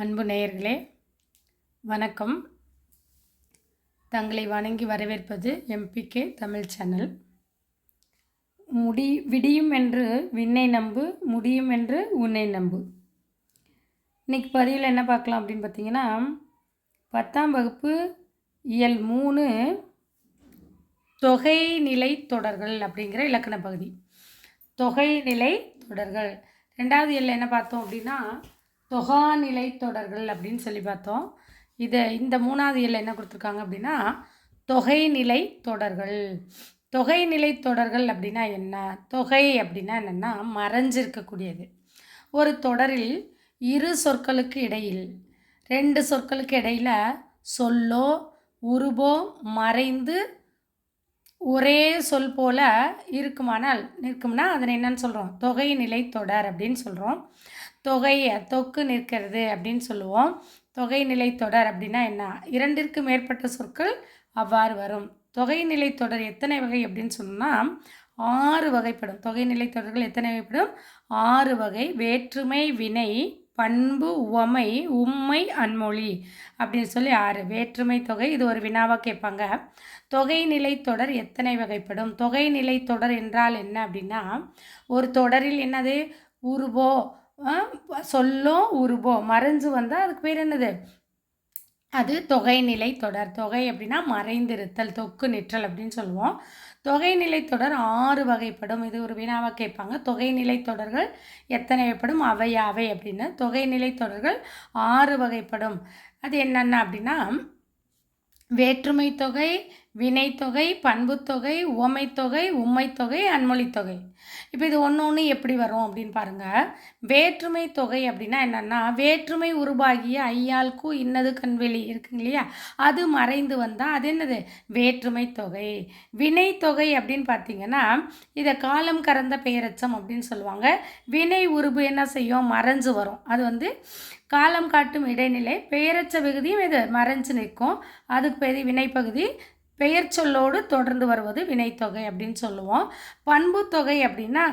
அன்பு நேயர்களே வணக்கம். தங்களை வணங்கி வரவேற்பது எம்பிகே தமிழ் சேனல். முடி விடியும் என்று விண்ணை நம்பு முடியும் என்று உன்னை நம்பு. இன்னைக்கு பதிவில் என்ன பார்க்கலாம் அப்படின்னு பார்த்தீங்கன்னா பத்தாம் வகுப்பு இயல் மூணு தொகைநிலை தொடர்கள் அப்படிங்கிற இலக்கண பகுதி. தொகைநிலை தொடர்கள். ரெண்டாவது இயல்ல என்ன பார்த்தோம் அப்படின்னா தொகாநிலை தொடர்கள் அப்படின்னு சொல்லி பார்த்தோம். இதை இந்த மூணாவது இயலில் என்ன கொடுத்துருக்காங்க அப்படின்னா தொகைநிலை தொடர்கள். தொகைநிலை தொடர்கள் அப்படின்னா என்ன? தொகை அப்படின்னா என்னென்னா மறைஞ்சிருக்கக்கூடியது. ஒரு தொடரில் இரு சொற்களுக்கு இடையில் ரெண்டு சொற்களுக்கு இடையில் சொல்லோ உருபோ மறைந்து ஒரே சொல் போல இருக்குமானால் நிற்கும்னா அதனை என்னன்னு சொல்கிறோம் தொகை நிலை தொடர் அப்படின்னு சொல்கிறோம் தொகை தொக்கு நிற்கிறது அப்படின்னு சொல்லுவோம். தொகை நிலை தொடர் அப்படின்னா என்ன? இரண்டிற்கு மேற்பட்ட சொற்கள் அவ்வாறு வரும். தொகை நிலை தொடர் எத்தனை வகை அப்படின்னு சொன்னால் ஆறு வகைப்படும். தொகை நிலை தொடர்கள் எத்தனை வகைப்படும்? ஆறு வகை. வேற்றுமை வினை பண்பு உவமை உம்மை அன்மொழி அப்படின்னு சொல்லி ஆறு. வேற்றுமை தொகை இது ஒரு வினாவாக கேட்பாங்க. தொகை நிலை தொடர் எத்தனை வகைப்படும்? தொகை நிலை தொடர் என்றால் என்ன அப்படின்னா ஒரு தொடரில் என்னது? உருவோ சொல்லும் உருவோ மறைஞ்சு வந்தால் அதுக்கு பேர் என்னது? அது தொகைநிலை தொடர். தொகை அப்படின்னா மறைந்திருத்தல் தொக்கு நிற்றல் அப்படின்னு சொல்லுவோம். தொகைநிலை தொடர் ஆறு வகைப்படும். இது ஒரு வினாவாக கேட்பாங்க. தொகைநிலை தொடர்கள் எத்தனை வகைப்படும்? அவை அவை அப்படின்னு. தொகைநிலை தொடர்கள் ஆறு வகைப்படும். அது என்னென்ன அப்படின்னா வேற்றுமை தொகை வினைத்தொகை பண்புத்தொகை உவமைத்தொகை உம்மைத்தொகை அன்மொழித்தொகை. இப்போ இது ஒன்று ஒன்று எப்படி வரும் அப்படின்னு பாருங்கள் வேற்றுமை தொகை அப்படின்னா என்னென்னா வேற்றுமை உருவாகிய ஐயாளுக்கு இன்னது கண்வெளி இருக்குங்க இல்லையா? அது மறைந்து வந்தால் அது என்னது? வேற்றுமை தொகை. வினைத்தொகை அப்படின்னு பார்த்தீங்கன்னா இதை காலம் கறந்த பெயரச்சம் அப்படின்னு சொல்லுவாங்க. வினை உருபு என்ன செய்யும்? மறைஞ்சு வரும். அது வந்து காலம் காட்டும் இடைநிலை பெயரச்ச விகுதியும் இது மறைஞ்சு நிற்கும். அதுக்கு பெரிய வினைப்பகுதி. பெயர் சொல்லோடு தொடர்ந்து வருவது வினைத்தொகை அப்படின்னு சொல்லுவோம். பண்புத்தொகை அப்படின்னா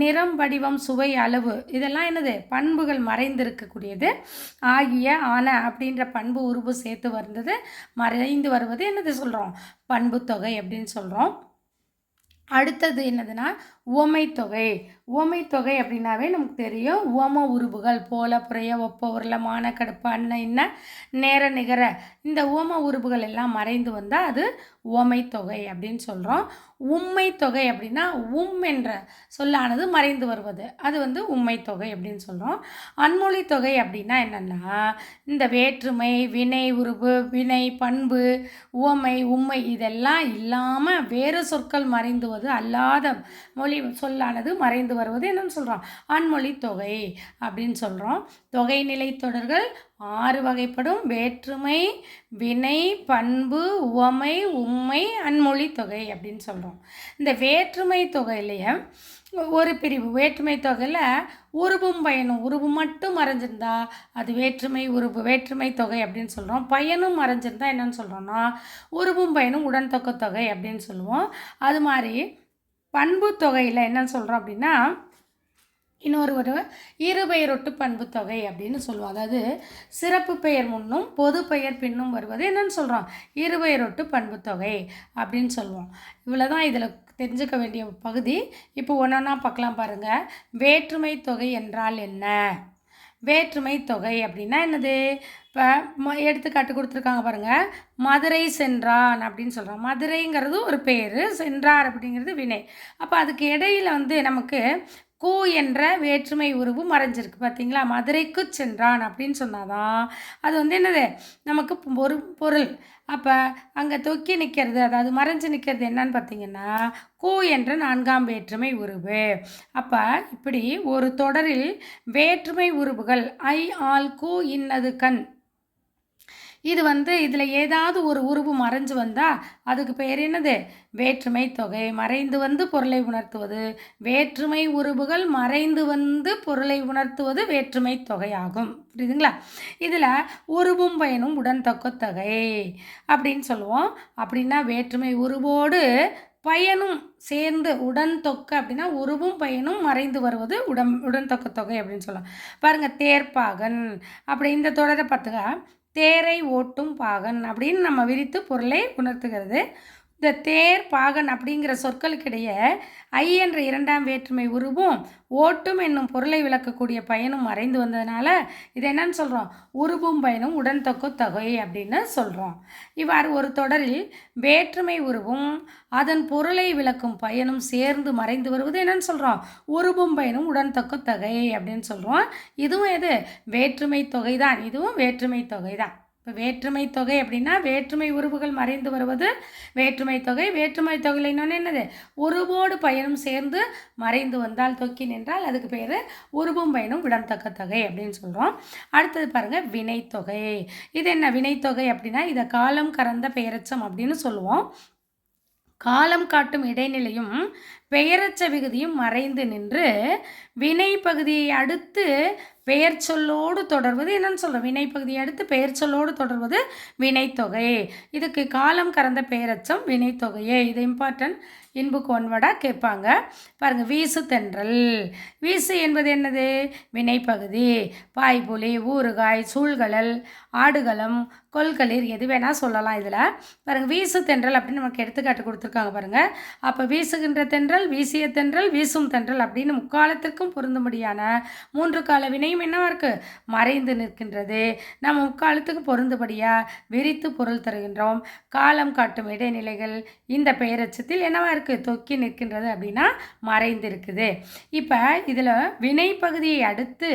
நிறம் வடிவம் சுவை அளவு. இதெல்லாம் என்னது? பண்புகள் மறைந்திருக்கக்கூடியது. ஆகிய ஆன அப்படின்ற பண்பு உருவு சேர்த்து வந்தது மறைந்து வருவது என்னது சொல்கிறோம் பண்புத்தொகை அப்படின்னு சொல்கிறோம் அடுத்தது என்னதுன்னா உவமைத்தொகை. உவமைத்தொகை அப்படின்னாவே நமக்கு தெரியும். உவம உருபுகள் போல புறைய ஒப்ப உருள மான கடுப்பு அன்ன இன்ன நேர நிகர. இந்த உவம உருபுகள் எல்லாம் மறைந்து வந்தால் அது உவமைத்தொகை அப்படின்னு சொல்கிறோம் உண்மை தொகை அப்படின்னா உம் என்ற சொல்லானது மறைந்து வருவது. அது வந்து உண்மை தொகை அப்படின்னு சொல்கிறோம் அன்மொழி தொகை அப்படின்னா என்னென்னா இந்த வேற்றுமை வினை உருவு வினை பண்பு உவமை உண்மை இதெல்லாம் இல்லாமல் வேறு சொற்கள் மறைந்துவது அல்லாத மொழி சொல்லானது மறைந்து வருவது என்னன்னு சொல்கிறோம் ஆண்மொழி தொகை அப்படின்னு சொல்கிறோம் தொகை நிலை தொடர்கள் ஆறு வகைப்படும். வேற்றுமை வினை பண்பு உவமை உண்மை அன்மொழி தொகை அப்படின்னு சொல்கிறோம் இந்த வேற்றுமை தொகையிலேயே ஒரு பிரிவு. வேற்றுமை தொகையில் உருவும் பயனும். உருவு மட்டும் மறைஞ்சிருந்தா அது வேற்றுமை உருவு வேற்றுமை தொகை அப்படின்னு சொல்கிறோம் பயனும் மறைஞ்சிருந்தா என்னன்னு சொல்கிறோம்னா உருவும் பயனும் உடன் தொகை அப்படின்னு சொல்லுவோம். அது மாதிரி பண்பு தொகையில் என்ன சொல்கிறோம் அப்படின்னா இன்னொரு ஒரு இருபெயரொட்டு பண்பு தொகை அப்படின்னு சொல்லுவோம். அதாவது சிறப்பு பெயர் முன்னும் பொது பெயர் பின்னும் வருவது என்னன்னு சொல்கிறோம் இருபெயரொட்டு பண்பு தொகை அப்படின்னு சொல்லுவோம். இவ்வளோ தான் இதில் தெரிஞ்சுக்க வேண்டிய பகுதி. இப்போ ஒன்றா பார்க்கலாம் பாருங்கள் வேற்றுமை தொகை என்றால் என்ன? வேற்றுமை தொகை அப்படின்னா என்னது? இப்போ ம எடுத்துக்காட்டு கொடுத்துருக்காங்க பாருங்கள் மதுரை சென்றான் அப்படின்னு சொல்கிறான் மதுரைங்கிறது ஒரு பேர். சென்றார் அப்படிங்கிறது வினை. அப்போ அதுக்கு இடையில் வந்து நமக்கு கூ என்ற வேற்றுமை உருவு மறைஞ்சிருக்கு. பார்த்தீங்களா மதுரைக்கு சென்றான் அப்படின்னு சொன்னாதான் அது வந்து என்னது? நமக்கு ஒரு பொருள். அப்போ அங்கே தொக்கி நிற்கிறது அதாவது மறைஞ்சு நிற்கிறது என்னன்னு பார்த்தீங்கன்னா கூ என்ற நான்காம் வேற்றுமை உருவு. அப்போ இப்படி ஒரு தொடரில் வேற்றுமை உருவுகள் ஐ ஆல் கு இன்னது கண். இது வந்து இதில் ஏதாவது ஒரு உருவு மறைஞ்சு வந்தால் அதுக்கு பேர் என்னது? வேற்றுமை தொகை. மறைந்து வந்து பொருளை உணர்த்துவது. வேற்றுமை உருவுகள் மறைந்து வந்து பொருளை உணர்த்துவது வேற்றுமை தொகையாகும். புரியுதுங்களா? இதில் உருவும் பயனும் உடன் தொகை தொகை அப்படின்னு சொல்லுவோம். அப்படின்னா வேற்றுமை உருவோடு பயனும் சேர்ந்து உடன் தொக்க அப்படின்னா உருவும் பயனும் மறைந்து வருவது உடம் உடன் தொக்க தொகை அப்படின்னு சொல்லலாம் பாருங்கள் தேர்ப்பாகன். அப்படி இந்த தொடரை பார்த்துக்க. தேரை ஓட்டும் பாகன் அப்படின்னு நம்ம விரித்து பொருளை உணர்த்துகிறது. இந்த தேர் பாகன் அப்படிங்கிற சொற்களுக்கிடையே ஐ என்ற இரண்டாம் வேற்றுமை உருவும் ஓட்டும் என்னும் பொருளை விளக்கக்கூடிய பயனும் மறைந்து வந்ததுனால இது என்னன்னு சொல்கிறோம் உருவும் பயனும் உடன் தொக்கு தொகை அப்படின்னு சொல்கிறோம் இவ்வாறு ஒரு தொடரில் வேற்றுமை உருவும் அதன் பொருளை விளக்கும் பயனும் சேர்ந்து மறைந்து வருவது என்னன்னு சொல்கிறோம் உருவும் பயனும் உடன் தொக்கு தொகை அப்படின்னு சொல்கிறோம் இதுவும் எது? வேற்றுமை தொகை தான் இதுவும் வேற்றுமை தொகை தான் இப்போ வேற்றுமை தொகை அப்படின்னா வேற்றுமை உருவுகள் மறைந்து வருவது வேற்றுமை தொகை. வேற்றுமை தொகையில் இன்னொன்று என்னது? உருவோடு பயனும் சேர்ந்து மறைந்து வந்தால் தொக்கி நின்றால் அதுக்கு பேர் உருவும் பயனும் விடத்தக்க தொகை அப்படின்னு சொல்கிறோம் அடுத்தது பாருங்கள் வினைத்தொகை இது என்ன? வினைத்தொகை அப்படின்னா இதை காலம் கறந்த பெயரச்சம் அப்படின்னு சொல்லுவோம். காலம் காட்டும் இடைநிலையும் பெயரச்ச விகுதியும் மறைந்து நின்று வினை பகுதியை அடுத்து பெயர் சொல்லோடு தொடர்வது என்னன்னு சொல்கிறோம் வினை பகுதியை அடுத்து பெயர் சொல்லோடு தொடர்வது வினைத்தொகை. இதுக்கு காலம் கறந்த பெயரச்சம் வினைத்தொகையே. இது இம்பார்ட்டன்ட் இன்புக்கு ஒன்வடாக கேட்பாங்க. பாருங்கள் வீசு தென்றல். வீசு என்பது என்னது? வினைப்பகுதி. பாய்புலி ஊறுகாய் சூழ்கடல் ஆடுகளம் கொள்களிர் எது வேணால் சொல்லலாம் இதில். பாருங்கள் வீசு தென்றல் அப்படின்னு நமக்கு எடுத்துக்காட்டு கொடுத்துருக்காங்க பாருங்கள் அப்போ வீசுகின்ற தென்றல் வீசிய தென்றல் வீசும் தென்றல் அப்படின்னு முக்காலத்திற்கும் பொருந்தும்படியான மூன்று கால வினையும் என்னவா இருக்குது மறைந்து நிற்கின்றது. நம்ம முக்காலத்துக்கு பொருந்தபடியாக விரித்து பொருள் தருகின்றோம். காலம் காட்டும் இடைநிலைகள் இந்த பெயரச்சத்தில் என்னவா இருக்குது தொக்கி நிற்கின்றது அப்படின்னா மறைந்திருக்குது. இப்போ இதில் வினை பகுதியை அடுத்து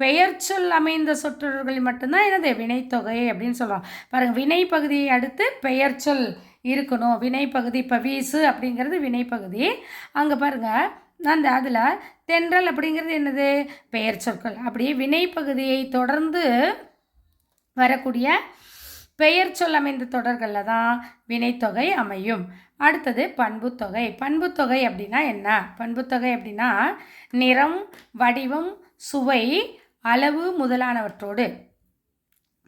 பெயர் சொல் அமைந்த சொற்றொடர்களில் மட்டும்தான் என்னது? வினைத்தொகை அப்படின்னு சொல்கிறோம் பாருங்கள் வினை பகுதியை அடுத்து பெயர் சொல் இருக்கணும். வினைப்பகுதி இப்போ வீசு அப்படிங்கிறது வினைப்பகுதி. அங்கே பாருங்கள் அந்த அதில் தென்றல் அப்படிங்கிறது என்னது? பெயர் சொற்கள். அப்படியே வினைப்பகுதியை தொடர்ந்து வரக்கூடிய பெயர் சொல் அமைந்த தொடர்களில் தான் வினைத்தொகை அமையும். அடுத்தது பண்புத்தொகை. பண்புத்தொகை அப்படின்னா என்ன? பண்புத்தொகை அப்படின்னா நிறம் வடிவம் சுவை அளவு முதலானவற்றோடு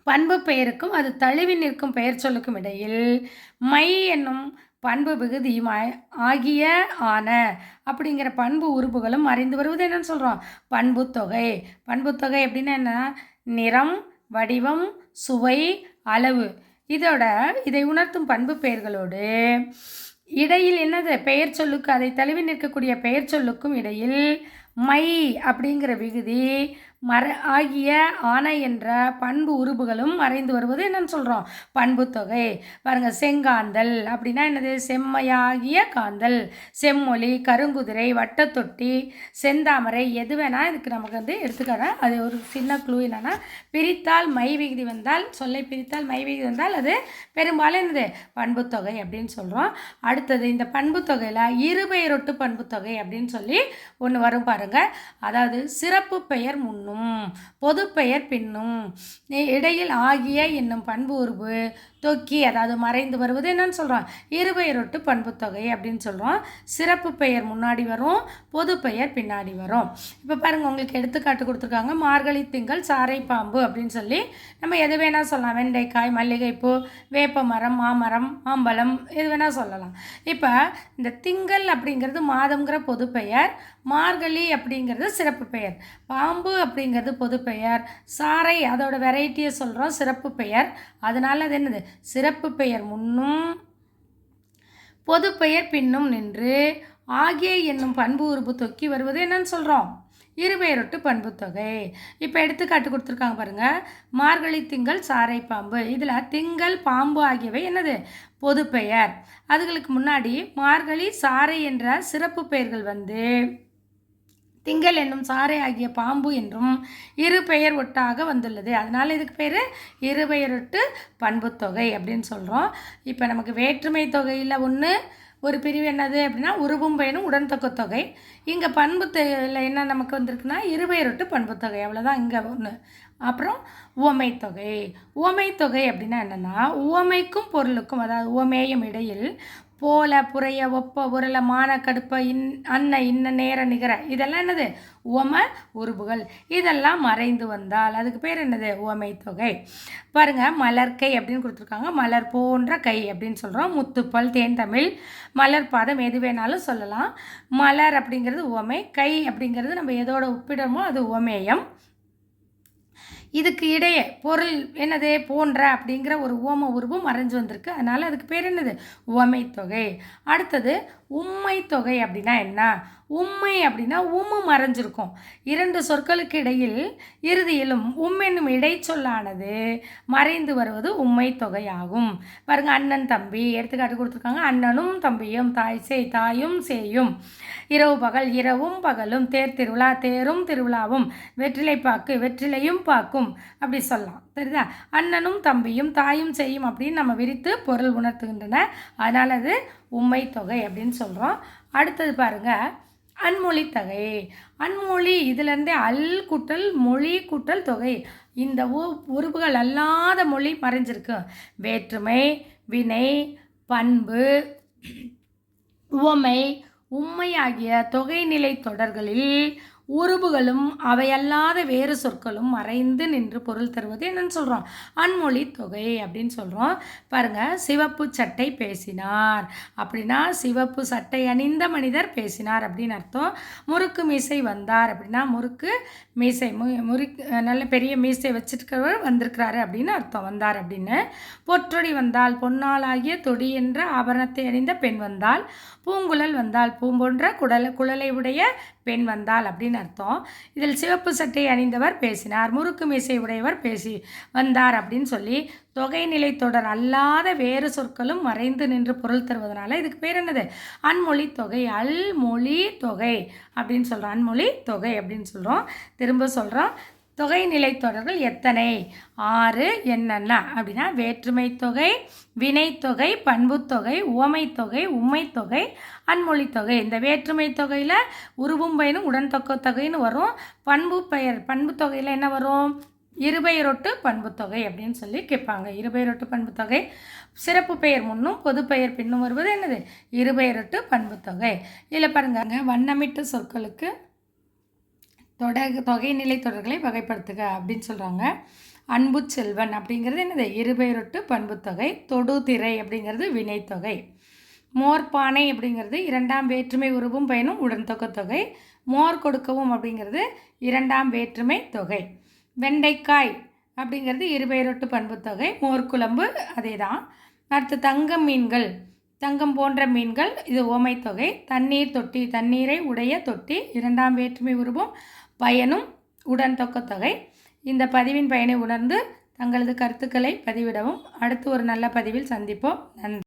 பண்பு பெயருக்கும் அது தழுவி நிற்கும் பெயர் சொல்லுக்கும் இடையில் மை என்னும் பண்பு விகுதியும் ஆகிய ஆன. அப்படிங்கிற பண்பு உறுப்புகளும் மறைந்து வருவது என்னன்னு சொல்கிறோம் பண்புத்தொகை பண்புத்தொகை அப்படின்னா என்ன? நிறம் வடிவம் சுவை அளவு. இதோட இதை உணர்த்தும் பண்பு பெயர்களோடு இடையில் என்னது? பெயர் சொல்லுக்கு அதை தழுவி நிற்கக்கூடிய பெயர் சொல்லுக்கும் இடையில் மை அப்படிங்கிற விகுதி மற ஆகிய ஆணை என்ற பண்பு உருபுகளும் மறைந்து வருவது என்னன்னு சொல்கிறோம் பண்பு தொகை. பாருங்கள் செங்காந்தல் அப்படின்னா என்னது? செம்மையாகிய காந்தல். செம்மொழி கருங்குதிரை வட்டத்தொட்டி செந்தாமரை எது வேணால் இதுக்கு நமக்கு வந்து எடுத்துக்கிறேன் அது ஒரு சின்ன க்ளூ என்னென்னா பிரித்தால் மை விகுதி வந்தால் சொல்லை பிரித்தால் மை விகுதி வந்தால் அது பெரும்பாலும் என்னது? பண்புத்தொகை அப்படின்னு சொல்கிறோம் அடுத்தது இந்த பண்புத்தொகையில் இருபெயரொட்டு பண்புத்தொகை அப்படின்னு சொல்லி ஒன்று வரும் பாருங்கள் அதாவது சிறப்பு பெயர் முன்னூறு. பொது பொதுப்பெயர் பின்னும். இடையில் ஆகிய என்னும் பண்பு உருவு தொக்கி அதாவது மறைந்து வருவது என்னன்னு சொல்கிறோம் இருபெயரொட்டு பண்புத்தொகை அப்படின்னு சொல்கிறோம் சிறப்பு பெயர் முன்னாடி வரும் பொது பெயர் பின்னாடி வரும். இப்போ பாருங்கள் உங்களுக்கு எடுத்துக்காட்டு கொடுத்துருக்காங்க. மார்கழி திங்கள் சாரை பாம்பு அப்படின்னு சொல்லி நம்ம எது வேணால் சொல்லலாம். வெண்டைக்காய் மல்லிகைப்பூ வேப்ப மரம் மாமரம் மாம்பழம் எது வேணால் சொல்லலாம். இப்போ இந்த திங்கள் அப்படிங்கிறது மாதம்ங்கிற பொது பெயர் மார்கழி அப்படிங்கிறது சிறப்பு பெயர். பாம்பு அப்படிங்கிறது பொது பெயர். சாறை அதோட வெரைட்டியை சொல்கிறோம் சிறப்பு பெயர். அதனால் அது என்னது? சிறப்பு பெயர் முன்னும் பொது பெயர் பின்னும் நின்று ஆகிய என்னும் பண்பு உறுப்பு தொக்கி வருவது என்னன்னு சொல்கிறோம் இருபெயரொட்டு தொகை. இப்போ எடுத்துக்காட்டு கொடுத்துருக்காங்க பாருங்கள் மார்கழி திங்கள் சாரை பாம்பு. இதில் திங்கள் பாம்பு ஆகியவை என்னது? பொது பெயர். அதுகளுக்கு முன்னாடி மார்கழி சாறை என்ற சிறப்பு பெயர்கள் வந்து திங்கள் என்னும் சாறை ஆகிய பாம்பு என்றும் இரு பெயர் ஒட்டாக வந்துள்ளது. அதனால் இதுக்கு பேர் இரு பெயரொட்டு பண்புத்தொகை அப்படின்னு சொல்கிறோம் இப்போ நமக்கு வேற்றுமை தொகையில் ஒன்று ஒரு பிரிவு என்னது அப்படின்னா உருவும் பயனும் உடன்தொக்க தொகை. இங்கே பண்பு தொகையில் என்ன நமக்கு வந்திருக்குன்னா இருபெயரொட்டு பண்புத்தொகை அவ்வளோதான் இங்கே ஒன்று அப்புறம் உவமை தொகை. உவமை தொகை அப்படின்னா என்னென்னா உவமைக்கும் பொருளுக்கும் அதாவது உவமேயம் இடையில் போல புறைய ஒப்ப உரல மான கடுப்ப இன் அன்ன இன்ன நேர நிகர. இதெல்லாம் என்னது? உவம உருபுகள் இதெல்லாம் மறைந்து வந்தால். அதுக்கு பேர் என்னது? உவமை தொகை. மலர் மலர்கை அப்படின்னு கொடுத்துருக்காங்க. மலர் போன்ற கை அப்படின்னு சொல்கிறோம் முத்துப்பல் தேன் தமிழ். மலர் பாதம் எது வேணாலும் சொல்லலாம். மலர் அப்படிங்கிறது உவமை. கை அப்படிங்கிறது நம்ம எதோட ஒப்பிடுறோமோ அது உவமேயம். இதுக்கு இடையே பொருள் என்னது போன்ற அப்படிங்கிற ஒரு உவம உருவம் மறைஞ்சு வந்திருக்கு. அதனால் அதுக்கு பேர் என்னது? உவமை தொகை அடுத்தது உண்மை தொகை அப்படின்னா என்ன? உண்மை அப்படின்னா உம்மு மறைஞ்சிருக்கும். இரண்டு சொற்களுக்கு இடையில் இறுதியிலும் உம் என்னும் இடைச்சொல்லானது மறைந்து வருவது உம்மை தொகையாகும். பாருங்க அண்ணன் தம்பி எடுத்துக்காட்டு கொடுத்துருக்காங்க. அண்ணனும் தம்பியும் தாய் செய் தாயும் சேயும். இரவு பகல் இரவும் பகலும் தேர் திருவிழா தேரும் திருவிழாவும் வெற்றிலை பாக்கு வெற்றிலையும் பாக்கும். அப்படி சொல்லலாம். தெரியுதா? அண்ணனும் தம்பியும் தாயும் செய்யும் அப்படின்னு நம்ம விரித்து பொருள் உணர்த்துகின்றன. அதனால் அது உண்மை தொகை அப்படின்னு சொல்கிறோம் அடுத்தது பாருங்கள் அன்மொழி தொகை. அன்மொழி இதுலேருந்தே அல் குட்டல் மொழி கூட்டல் தொகை. இந்த உ உறுப்புகள் அல்லாத மொழி மறைஞ்சிருக்கு. வேற்றுமை வினை பண்பு உவமை உண்மை ஆகிய தொகைநிலை தொடர்களில் உருபுகளும் அவையல்லாத வேறு சொற்களும் மறைந்து நின்று பொருள் தருவது என்னன்னு சொல்கிறோம் அன்மொழி தொகை அப்படின்னு சொல்கிறோம் பாருங்கள் சிவப்பு சட்டை பேசினார். அப்படின்னா சிவப்பு சட்டை அணிந்த மனிதர் பேசினார் அப்படின்னு அர்த்தம். முறுக்கு மீசை வந்தார் அப்படின்னா முறுக்கு மீசை மு முறுக்கு நல்ல பெரிய மீசை வச்சுருக்கிறவர் வந்திருக்கிறாரு அப்படின்னு அர்த்தம் வந்தார் அப்படின்னு. பொற்றொடி வந்தால் பொன்னால் ஆகிய தொடி என்ற ஆபரணத்தை அணிந்த பெண் வந்தால் பூங்குழல் வந்தால் பூம்பொன்ற குடல குழலை உடைய பெண் வந்தால் அப்படின்னு அர்த்தம். இதில் சிவப்பு சட்டை அணிந்தவர் பேசினார் முறுக்கு மீசை உடையவர் பேசி வந்தார் அப்படின்னு சொல்லி தொகைநிலை தொடர் அல்லாத வேறு சொற்களும் மறைந்து நின்று பொருள் தருவதனால இதுக்கு பேர் என்னது? அன்மொழி தொகை அல்மொழி தொகை அப்படின்னு சொல்கிறோம் அன்மொழி தொகை அப்படின்னு சொல்கிறோம் திரும்ப சொல்கிறோம் தொகை தொடர்கள் எத்தனை? ஆறு என்னென்ன? அப்படின்னா வேற்றுமை தொகை வினைத்தொகை பண்புத்தொகை உவமைத்தொகை உண்மைத்தொகை அன்மொழித்தொகை இந்த வேற்றுமை தொகையில் உருவும் பயனும் உடன் தொகைன்னு வரும். பண்பு பெயர் பண்பு தொகையில் என்ன வரும்? இருபெயரொட்டு பண்புத்தொகை அப்படின்னு சொல்லி கேட்பாங்க. இருபெயரொட்டு பண்புத்தொகை சிறப்பு பெயர் முன்னும் பொது பெயர் பின்னும் வருவது என்னது? இருபெயரொட்டு பண்புத்தொகை இதில் பாருங்க வண்ணமிட்டு சொற்களுக்கு தொட தொகைநிலை தொடர்களை வகைப்படுத்துக அப்படின்னு சொல்கிறாங்க அன்பு செல்வன் அப்படிங்கிறது என்னது? இருபெயரொட்டு பண்புத்தொகை தொடுதிரை அப்படிங்கிறது வினைத்தொகை மோர்பானை அப்படிங்கிறது இரண்டாம் வேற்றுமை உருவும் பயனும் உடன் தொகை மோர் கொடுக்கவும் அப்படிங்கிறது இரண்டாம் வேற்றுமை தொகை. வெண்டைக்காய் அப்படிங்கிறது இருபெயரொட்டு பண்புத்தொகை மோர்க்குழம்பு அதே தான் அடுத்து தங்கம் மீன்கள். தங்கம் போன்ற மீன்கள் இது ஓமைத்தொகை தண்ணீர் தொட்டி தண்ணீரை உடைய தொட்டி இரண்டாம் வேற்றுமை உருவம் பயனும் உடன் தொகை. இந்த பதிவின் பயனை உணர்ந்து தங்களது கருத்துக்களை பதிவிடவும். அடுத்து ஒரு நல்ல பதிவில் சந்திப்போம். நன்றி.